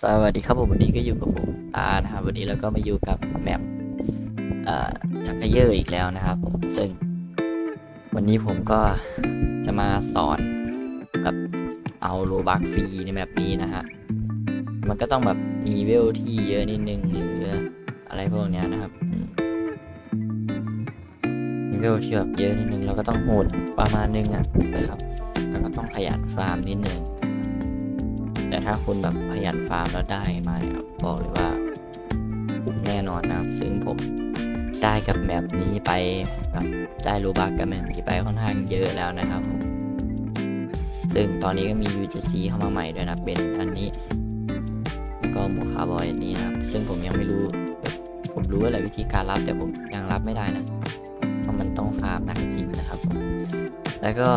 สวัสดีครับผมวันนี้ก็อยู่กับผมอานะครับวันนี้เราก็มาอยู่กับแมปชักเยอร์อีกแล้วนะครับผมซึ่ง วันนี้ผมก็จะมาสอนแบบเอาโลบักฟรีในแมปนี้นะฮะมันก็ต้องแบบมีเวลที่เยอะนิดนึงหรืออะไรพวกเนี้ยนะครับมีเวลที่แบบเยอะนิดนึงเราก็ต้องโหดประมาณนึงอะนะครับแล้วก็ต้องขยันฟาร์มนิดนึง ถ้าคุณแบบขยันฟาร์มแล้วได้มาเนี่ยบอกเลยว่าแน่นอนนะครับ ซึ่งผมได้กับแมปนี้ไปแบบได้รูบักกับแมปนี้ไปค่อนข้างเยอะแล้วนะครับผมซึ่งตอนนี้ก็มี UGC เข้ามาใหม่ด้วยนะเป็นอันนี้แล้วก็หมคาบอยอันนี้นะครับ ซึ่งผมยังไม่รู้ผมรู้อะไรวิธีการรับแต่ผมยังรับไม่ได้นะเพราะมันต้องฟาร์มหนักจริงนะครับ แล้วก็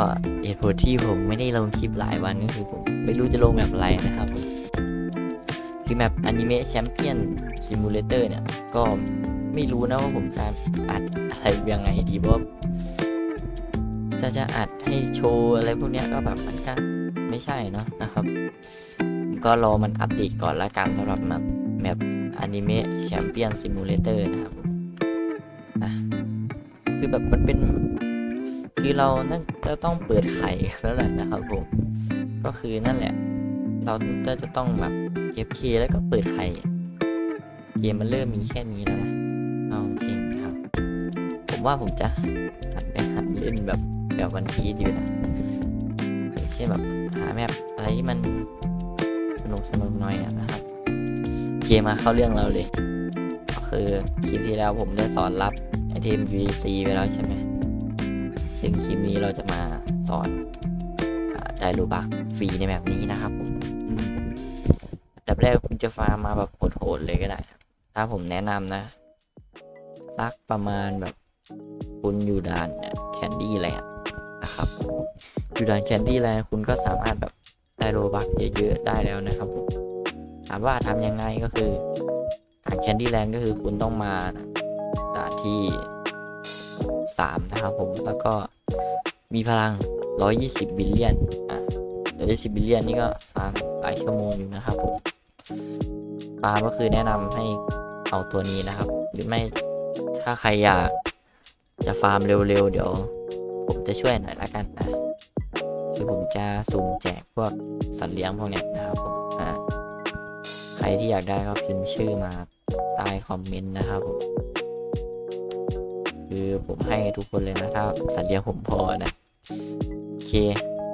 เหตุผลที่ผมไม่ได้ลงคลิปหลายวันก็คือผม ไม่รู้จะลงแบบอะไรนะครับ คือแมปอนิเมะแชมเปี้ยนซิมูเลเตอร์เนี่ย ก็ไม่รู้นะว่าผมจะอัดอะไรยังไงดีเพราะว่าจะจะอัดให้โชว์อะไรพวกนี้ก็แบบมันก็ไม่ใช่เนาะนะครับ ก็รอมันอัปเดตก่อนละกันสำหรับแมปแมปอนิเมะแชมเปี้ยนซิมูเลเตอร์นะครับนะคือแบบมันเป็น คือเรานั่นจะต้องเปิดไข่แล้วแหละนะครับผม ก็คือนั่นแหละ เราจะต้องแบบเก็บเคแล้วก็เปิดไข่เกมมันเริ่มมีแค่นี้แล้วนะเอาจริงครับ ผมว่าผมจะหันไปหันเล่นแบบแบบวันพีดอย่างเช่นแบบหาแมปอะไรที่มันสนุกสนุกหน่อยนะครับเกมมาเข้าเรื่องเราเลย ก็คือคลิปที่แล้วผมได้สอนรับไอเทม UDC ไปแล้วใช่ไหมซึ่งคลิปนี้เราจะมาสอน ได้รูบักฟรีในแบบนี้นะครับผมดับแรกคุณจะฟาร์มมาแบบโหดๆเลยก็ได้ ถ้าผมแนะนำนะ สักประมาณแบบคุณอยู่ด่านเนี่ยแคนดี้แลนด์นะครับอยู่ด่านแคนดี้แลนด์คุณก็สามารถแบบได้โรบักเยอะๆได้แล้วนะครับผมถามว่าทำยังไงก็คือด่านแคนดี้แลนด์ก็คือคุณต้องมาด่านที่ 3 นะครับผมแล้วก็มีพลัง 120 บิลเลียนอะ120 บิลเลียนนี่ก็ฟาร์มหลายชั่วโมงอยู่นะครับผมฟาร์มก็คือแนะนำให้เอาตัวนี้นะครับ หรือไม่ถ้าใครอยากจะฟาร์มเร็วๆ เดี๋ยว ผมจะช่วยหน่อยละกันนะคือผมจะสุ่มแจกพวกสัตว์เลี้ยงพวกเนี้ยนะครับผมอ่าใครที่อยากได้ก็พิมพ์ชื่อมาใต้คอมเมนต์นะครับผมคือผมให้ทุกคนเลยนะถ้าสัตว์เลี้ยงผมพอนะ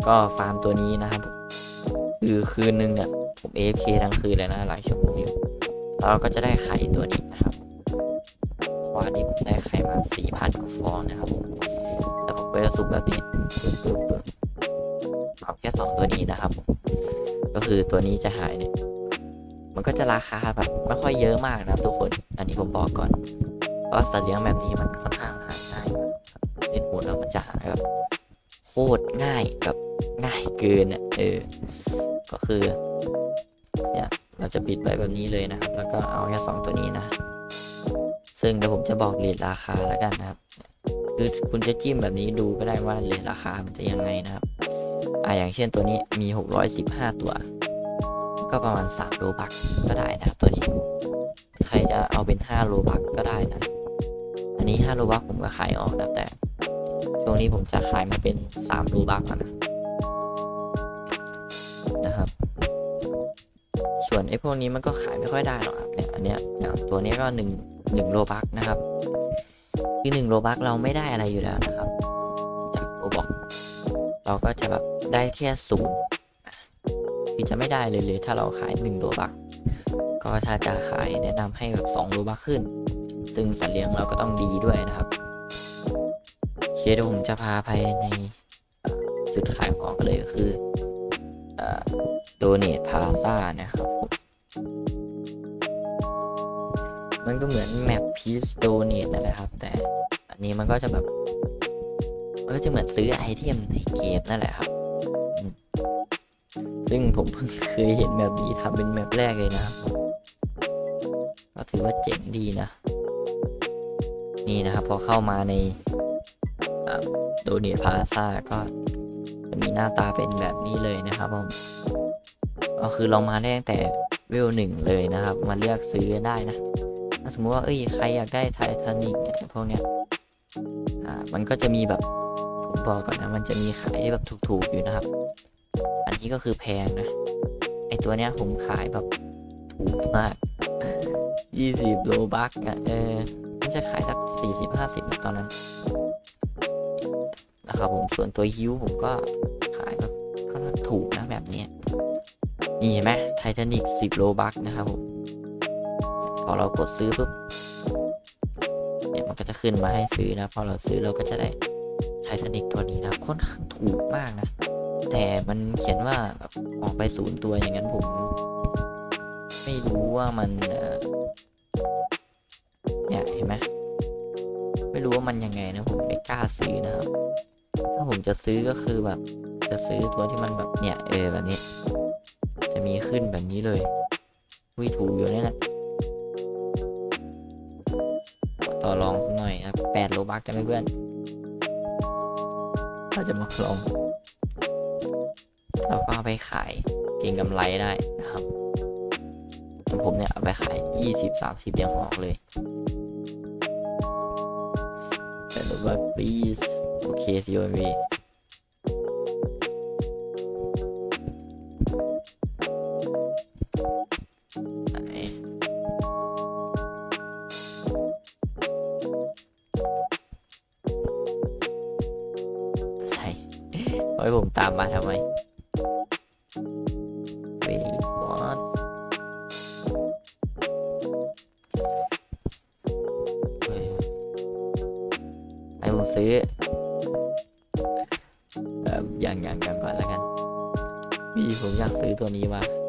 ก็ฟาร์มตัวนี้นะครับคือคืนนึงเนี่ยผม AFK ทั้งคืนเลยนะหลายชั่วโมงอยู่เราก็จะได้ไข่ตัวนี้นะครับวันนี้ผมได้ไข่มา4,000กว่าฟองนะครับแล้วผมก็จะสุ่มแบบนี้ปึ๊บปึ๊บปึ๊บเอาแค่2ตัวนี้นะครับ ก็คือตัวนี้จะหายเนี่ย มันก็จะราคาแบบไม่ค่อยเยอะมากนะทุกคน อันนี้ผมบอกก่อนเพราะสัตว์เลี้ยงแบบนี้มันค่อนข้างหาง่ายเล่นโหดแล้วมันจะหายแบบ โคตรง่ายแบบง่ายเกินอะเออ ก็คือเนี่ยเราจะปิดไว้แบบนี้เลยนะครับ แล้วก็เอาแค่สองตัวนี้นะ ซึ่งเดี๋ยวผมจะบอกเรทราคาแล้วกันนะครับ คือคุณจะจิ้มแบบนี้ดูก็ได้ว่าเรทราคามันจะยังไงนะครับอ่าอย่างเช่นตัวนี้มี 615 ตัว ก็ประมาณ3โลบักก็ได้นะครับตัวนี้ ใครจะเอาเป็น 5 โลบักก็ได้นะ อันนี้ 5 โลบักผมก็ขายออกแล้วแต่ ช่วงนี้ผมจะขายมาเป็น3โลบักแล้วนะนะครับ ส่วนไอ้พวกนี้มันก็ขายไม่ค่อยได้หรอกครับเนี่ยอันเนี้ยอย่างตัวนี้ก็1 1โลบักนะครับ คือ1โลบักเราไม่ได้อะไรอยู่แล้วนะครับ จากโลบอกเราก็จะแบบได้แค่ศูนย์คือจะไม่ได้เลยเลยถ้าเราขาย1โลบักก็ถ้าจะขายแนะนำให้แบบ2โลบักขึ้น ซึ่งสัตว์เลี้ยงเราก็ต้องดีด้วยนะครับ เคเดี๋ยวผมจะพาไปในจุดขายของกันเลยก็คือโดเนทพาซานะครับ มันก็เหมือนแมปพีซโดเนทนั่นแหละครับ แต่อันนี้มันก็จะแบบมันก็จะเหมือนซื้อไอเทมในเกมนั่นแหละครับ ซึ่งผมเพิ่งเคยเห็นแบบนี้ทำเป็นแมปแรกเลยนะครับ ก็ถือว่าเจ๋งดีนะ นี่นะครับ พอเข้ามาใน โดเนทพาซาก็จะมีหน้าตาเป็นแบบนี้เลยนะครับผมก็คือเรามาได้ตั้งแต่เวลหนึ่งเลยนะครับ มาเลือกซื้อได้นะ ถ้าสมมติว่าเอ้ยใครอยากได้ไททานิกเนี่ยพวกเนี้ยอ่ามันก็จะมีแบบผมบอกก่อนนะมันจะมีขายแบบถูกๆอยู่นะครับ อันนี้ก็คือแพงนะไอตัวเนี้ยผมขายแบบถูกมากยี่สิบโลบักอะเออมันจะขายสักสี่สิบห้าสิบตอนนั้น นะครับผมส่วนตัวฮิวผมก็ขายแบบก็ถูกนะแบบนี้นี่เห็นไหมไททานิกสิบโลบักนะครับผม พอเรากดซื้อปุ๊บเนี่ยมันก็จะขึ้นมาให้ซื้อนะ พอเราซื้อเราก็จะได้ไททานิกตัวนี้นะค่อนข้างถูกมากนะ แต่มันเขียนว่าแบบออกไปศูนย์ตัวอย่างนั้นผม ไม่รู้ว่ามันเนี่ยเห็นไหมไม่รู้ว่ามันยังไงนะผมไม่กล้าซื้อนะครับ ถ้าผมจะซื้อก็คือแบบ จะซื้อตัวที่มันแบบเนี่ยเออแบบนี้ จะมีขึ้นแบบนี้เลยวิถูอยู่เนี่ยนะต่อรองหน่อยครับแปดโลบักจะไม่เพื่อนถ้าจะมาลอง เราก็เอาไปขายเก็งกำไรได้นะครับผมเนี่ยเอาไปขายยี่สิบสามสิบยังออกเลยแต่ว่า please เค COMV ไหนอะไรเฮ้ผมตามมาทำไม ตัวนี้ว่ะ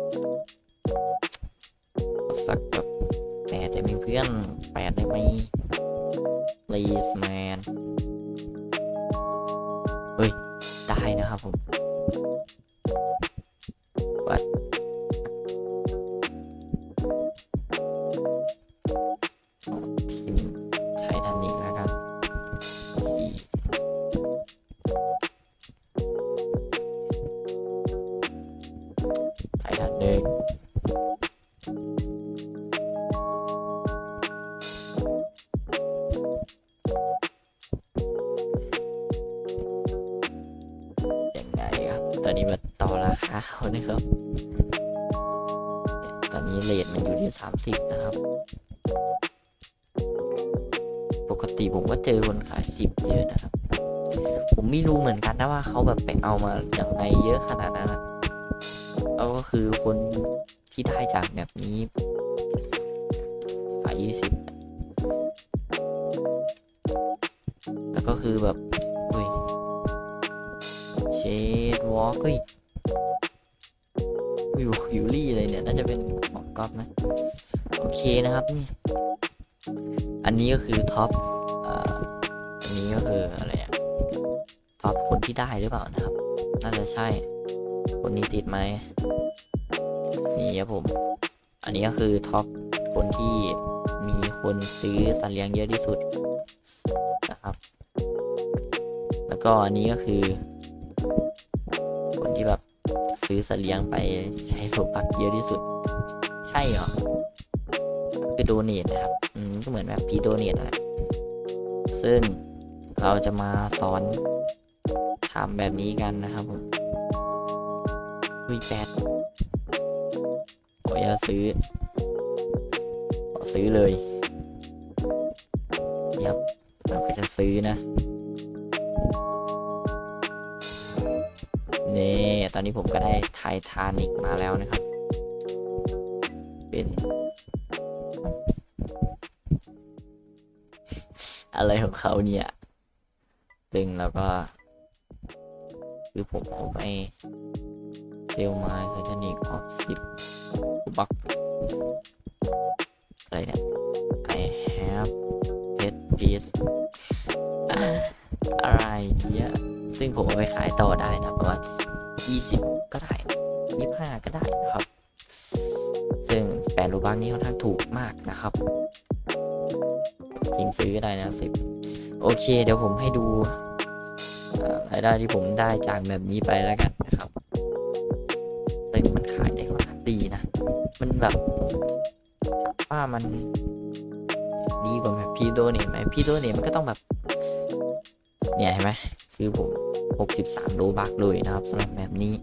เยอะนะครับ ผมไม่รู้เหมือนกันนะว่าเขาแบบไปเอามาอย่างไงเยอะขนาดนั้นเอาก็คือคนที่ได้จากแบบนี้ขายยี่สิบแล้วก็คือแบบเฮ้ยเชดวอล์กเฮ้ยวิววิวลี่อะไรเนี่ย น่าจะเป็นของก๊อฟนะ โอเคนะครับนี่ อันนี้ก็คือท็อปอ่า นี้ก็คืออะไรอะท็อปคนที่ได้หรือเปล่านะครับ น่าจะใช่ คนนี้ติดไหมนี่ครับผม อันนี้ก็คือท็อปคนที่มีคนซื้อสัตว์เลี้ยงเยอะที่สุดนะครับ แล้วก็อันนี้ก็คือ คนที่แบบซื้อสัตว์เลี้ยงไปใช้โลบักเยอะที่สุด ใช่เหรอ คือโดเนทนะครับ อืมก็เหมือนแบบพีโดเนทนั่นแหละซึ่ง เราจะมาสอนทำแบบนี้กันนะครับผมคุยแปดขออย่าซื้อ ขอซื้อเลยเดี๋ยวเราก็จะซื้อนะนี่ตอนนี้ผมก็ได้ไททานิกมาแล้วนะครับ เป็นอะไรของเขาเนี่ย ซึ่งแล้วก็ คือผมเอาไปเซลมาไททานิกออฟสิบบักอะไรเนี่ย I have pet piece อะไรเนี่ยซึ่งผมเอาไปขายต่อได้นะประมาณ20 ก็ได้25ก็ได้นะครับ ซึ่งแปดรูบักนี้ค่อนข้างถูกมากนะครับ จริงซื้อได้นะสิบ โอเค เดี๋ยวผมให้ดูรายได้ที่ผมได้จากแบบนี้ไปแล้วกันนะครับซึ่งมันขายได้ค่อนข้างดีนะ มันแบบว่ามันดีกว่าแบบพีโดเนี่ยไหมพีโดเนี่ยมันก็ต้องแบบ เนี่ยเห็นไหมคือผม 63 โลบักเลยนะครับสำหรับแบบนี้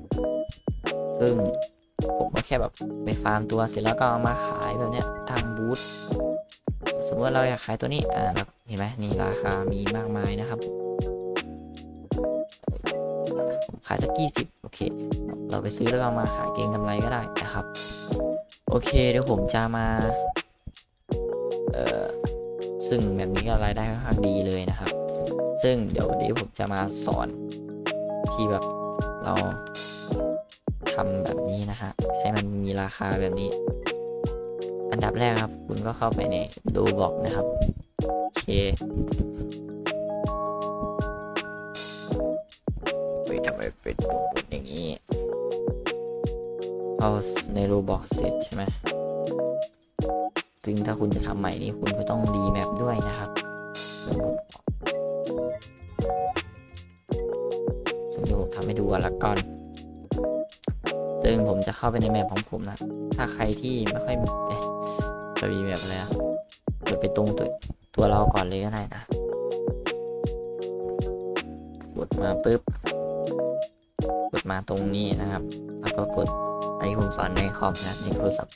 ซึ่งผมก็แค่แบบไปฟาร์มตัวเสร็จแล้วก็เอามาขายแบบเนี้ยทางบูธสมมติเราอยากขายตัวนี้อ่าแล้ว เห็นไหมนี่ราคามีมากมายนะครับขายสักยี่สิบโอเค เราไปซื้อแล้วเอามาขายเก็งกำไรก็ได้นะครับ โอเคเดี๋ยวผมจะมา เอ่อ ซึ่งแบบนี้ก็รายได้ค่อนข้างดีเลยนะครับ ซึ่งเดี๋ยววันนี้ผมจะมาสอนที่แบบเราทำแบบนี้นะครับให้มันมีราคาแบบนี้ อันดับแรกครับ คุณก็เข้าไปในดูบอกนะครับ เคเฮ้ยทำไมเป็นปุ่มอย่างนี้ เอาในโรบอกเสร็จใช่ไหมซึ่งถ้าคุณจะทำใหม่นี่คุณก็ต้องดีแมปด้วยนะครับเดี๋ยวผมซึ่งเดี๋ยวผมทำให้ดูก่อนละก่อน ซึ่งผมจะเข้าไปในแมปของผมนะ ถ้าใครที่ไม่ค่อยจะมีแมปอะไรอะเปิดไปตรงตัว ตัวเราก่อนเลยก็ได้นะ กดมาปุ๊บ กดมาตรงนี้นะครับ แล้วก็กดอันนี้ผมสอนในคอมนะในโทรศัพท์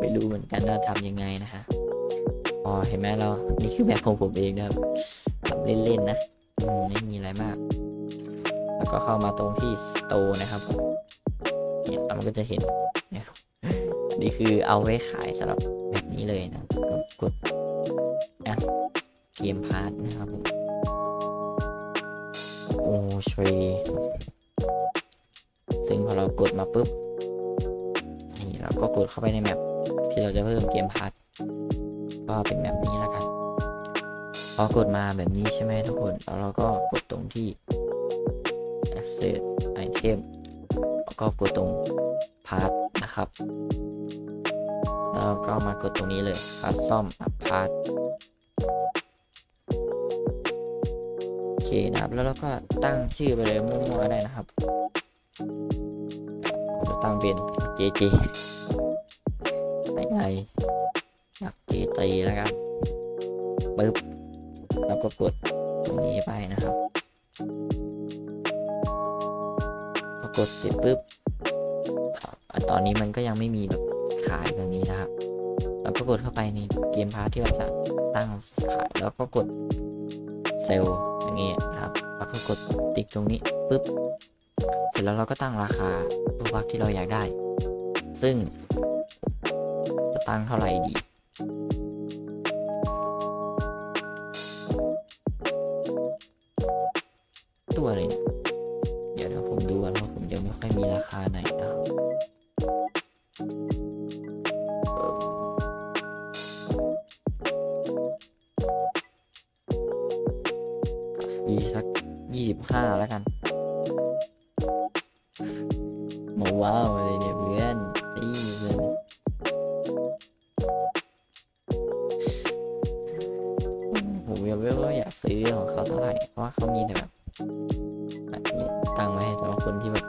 ไม่รู้เหมือนกันว่าทำยังไงนะฮะอ๋อเห็นไหมเรา นี่คือแบบของผมเองนะครับทำเล่นๆนะไม่มีอะไรมาก แล้วก็เข้ามาตรงที่สโตนะครับเนี่ยมันก็จะเห็นนี่คือเอาไว้ขายสำหรับแบบนี้เลยนะกด เกมพาร์ทนะครับโอ้ชวยซึ่งพอเรากดมาปุ๊บ นี่เราก็กดเข้าไปในแมปที่เราจะเพิ่มเกมพาร์ทก็เป็นแบบนี้แล้วกัน พอกดมาแบบนี้ใช่ไหมทุกคน แล้วเราก็กดตรงที่ asset item แล้วก็กดตรงพาร์ทนะครับ แล้วก็มากดตรงนี้เลย custom part เคนะครับ แล้วเราก็ตั้งชื่อไปเลยมั่วๆได้นะครับจะตั้งเป็น JJ ไงอยากเจตีแล้วกันปึ๊บแล้วก็กดตรงนี้ไปนะครับพอกดเสร็จปุ๊บอตอนนี้มันก็ยังไม่มีแบบขายแบบนี้นะครับ แล้วก็กดเข้าไปในเกมพาร์ทที่เราจะตั้งขายแล้วก็กด เซลล์อย่างนี้นะครับแล้วก็กดติ๊กตรงนี้ปุ๊บ เสร็จแล้วเราก็ตั้งราคาตัวบัคที่เราอยากได้ ซึ่ง จะตั้งเท่าไหร่ดี ตัวอะไรเนี่ย เดี๋ยวนะผมดูก่อนว่าผมยังไม่ค่อยมีราคาไหน อีสักยี่สิบห้าแล้วกันมว้าวเลยเนี่ยเพื่อนจี้เลยผมยังไม่ว่าอยากซื้อของเขาเท่าไหร่ เพราะว่าเขามีแต่แบบแบบตั้งไว้ให้แต่ว่าคนที่แบบ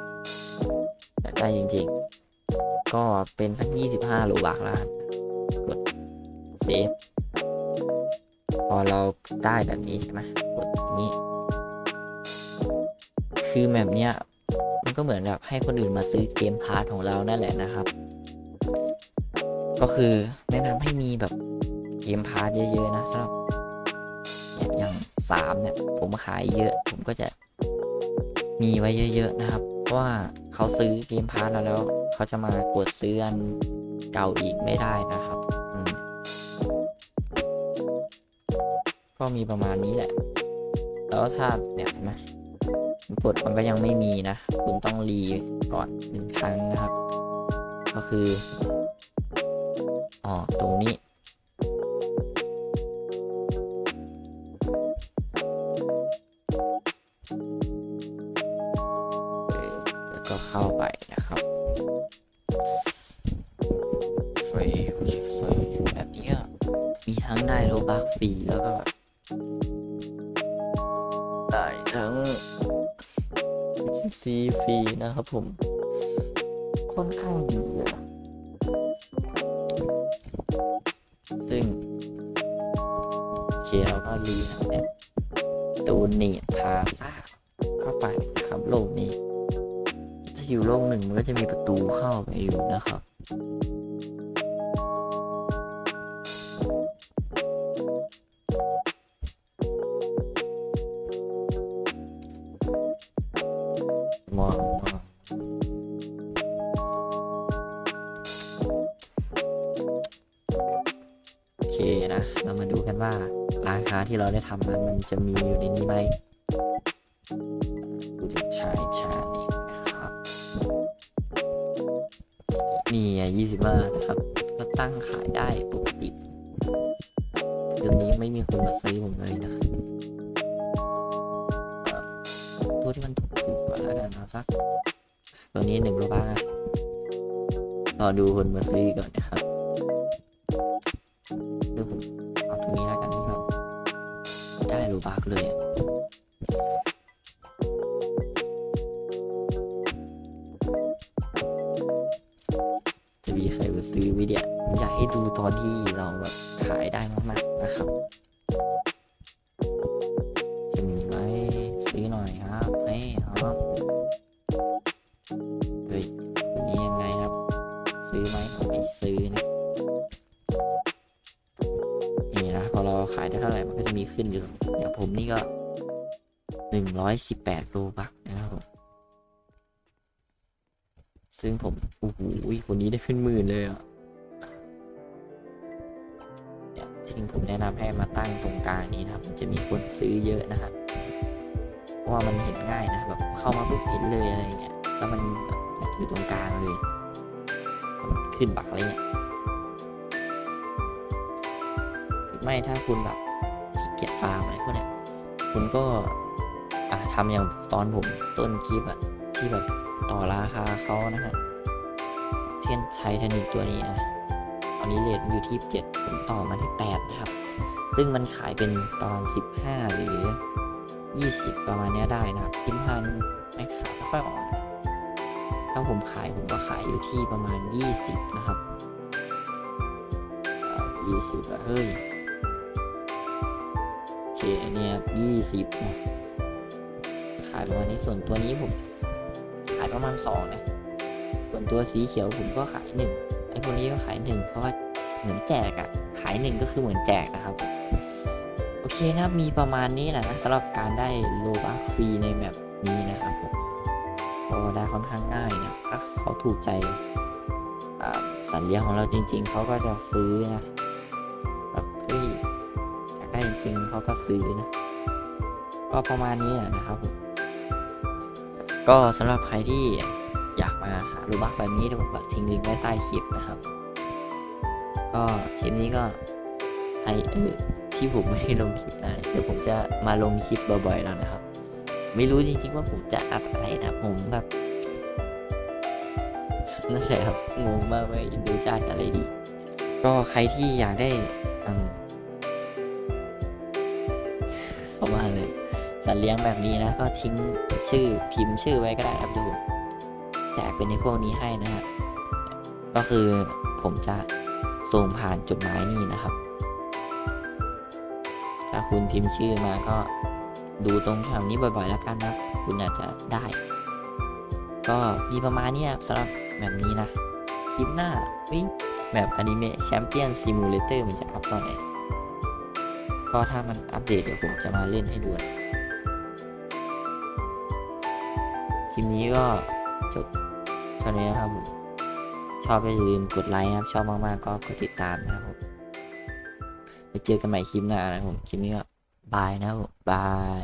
อยากได้จริงๆ ก็เป็นสักยี่สิบห้าโลบาทละกันกดเซฟพอเราได้แบบนี้ใช่ไหม คือแบบเนี้ยมันก็เหมือนแบบให้คนอื่นมาซื้อเกมพาร์ทของเรานั่นแหละนะครับ ก็คือแนะนำให้มีแบบเกมพาร์ทเยอะๆนะสำหรับอย่างสามเนี่ยผมขายเยอะ ผมก็จะมีไว้เยอะๆนะครับ เพราะว่าเขาซื้อเกมพาร์ทเราแล้วเขาจะมากดซื้ออันเก่าอีกไม่ได้นะครับก็มีประมาณนี้แหละ แล้วถ้าเนี่ยเห็นไหม กดมันก็ยังไม่มีนะ คุณต้องรีก่อนหนึ่งครั้งนะครับ ก็คืออ๋อตรงนี้แล้วก็เข้าไปนะครับฟรีฟรีแบบนี้มีทั้งได้โลบักฟรีแล้วก็แบบ ซีฟรีนะครับผม ค่อนข้างดีนะซึ่งเคียร์ก็รีนะแอปตูนีพาซาเข้าไปครับโลกนี้จะอยู่โลกหนึ่งมันก็จะมีประตูเข้าไปอยู่นะครับ ที่เราได้ทำนั้นมันจะมีอยู่ในนี้ไหมดูดิชายชานี่นะครับนี่ยี่สิบาทครับก็ตั้งขายได้ปกติเดี๋ยวนี้ไม่มีคนมาซื้อผมเลยนะตัวที่มันถูกๆก่อนแล้วกันเอาสักตัวนี้หนึ่งโลบาทรอดูคนมาซื้อก่อนนะครับ ขึ้นอยู่อย่างผมนี่ก็หนึ่งร้อยสิบแปดโลบักนะครับผมซึ่งผมโอ้โหคนนี้ได้ขึ้นหมื่นเลยอะเนี่ยจริงผมแนะนำให้มาตั้งตรงกลางนี้นะครับ มันจะมีคนซื้อเยอะนะครับเพราะว่ามันเห็นง่ายนะแบบเข้ามาปุ๊บเห็นเลยอะไรเงี้ยแล้วมันอยู่ตรงกลางเลยขึ้นบักอะไรเงี้ยไม่ถ้าคุณแบบ เกียจฟาร์มอะไรพวกเนี้ยคุณก็อะทำอย่างตอนผมต้นคลิปอะที่แบบต่อราคาเขานะฮะเทียนไททานิกตัวนี้นะตอนนี้เลทอยู่ที่เจ็ดผมต่อมาที่แปดนะครับ ซึ่งมันขายเป็นประมาณสิบห้าหรือยี่สิบประมาณเนี้ยได้นะครับพิมพ์พันไม่ขายไม่ค่อยออกนะถ้าผมขายผมก็ขายอยู่ที่ประมาณยี่สิบนะครับยี่สิบอะเฮ้ย เคเนี่ยยี่สิบขายประมาณนี้ส่วนตัวนี้ผม ขายประมาณสองนะ ส่วนตัวสีเขียวผมก็ขายหนึ่งไอ้พวกนี้ก็ขายหนึ่งเพราะว่าเหมือนแจกอะขายหนึ่งก็คือเหมือนแจกนะครับ โอเคนะครับมีประมาณนี้แหละนะสำหรับการได้โลบัคฟรีในแบบนี้นะครับผมก็ได้ค่อนข้างง่ายนะถ้าเขาถูกใจอ่าสัตว์เลี้ยงของเราจริง ๆ เขาก็จะซื้อนะ เขาก็ซื้อนะ ก็ประมาณนี้แหละนะครับผมก็สำหรับใครที่อยากมาหาโลบัคแบบนี้เดี๋ยวผมก็ทิ้งลิงก์ไว้ใต้คลิปนะครับ ก็คลิปนี้ก็ให้เออที่ผมไม่ได้ลงคลิปนะเดี๋ยวผมจะมาลงคลิปบ่อยๆแล้วนะครับ ไม่รู้จริงๆว่าผมจะอัดอะไรนะผมแบบนั่นแหละครับงงมากว่าดูจะอัดอะไรดี ก็ใครที่อยากได้ เข้ามาเลยสัตว์เลี้ยงแบบนี้นะ ก็ทิ้งชื่อพิมพ์ชื่อไว้ก็ได้ครับเดี๋ยวผมแจกเป็นในพวกนี้ให้นะฮะก็คือผมจะส่งผ่านจดหมายนี่นะครับ ถ้าคุณพิมพ์ชื่อมาก็ดูตรงแถวนี้บ่อยๆแล้วกันนะคุณอาจจะได้ ก็มีประมาณนี้ครับสำหรับแบบนี้นะ คลิปหน้าวิแบบอนิเมะแชมเปี้ยนซิมูเลเตอร์มันจะอัพตอนไหน ก็ถ้ามันอัปเดตเดี๋ยวผมจะมาเล่นให้ดูนะคลิปนี้ก็จบเท่านี้นะครับผมชอบอย่าลืมกดไลค์นะครับ ชอบมากๆก็กดติดตามนะครับผมไปเจอกันใหม่คลิปหน้านะครับผมคลิปนี้ก็บายนะครับผมบาย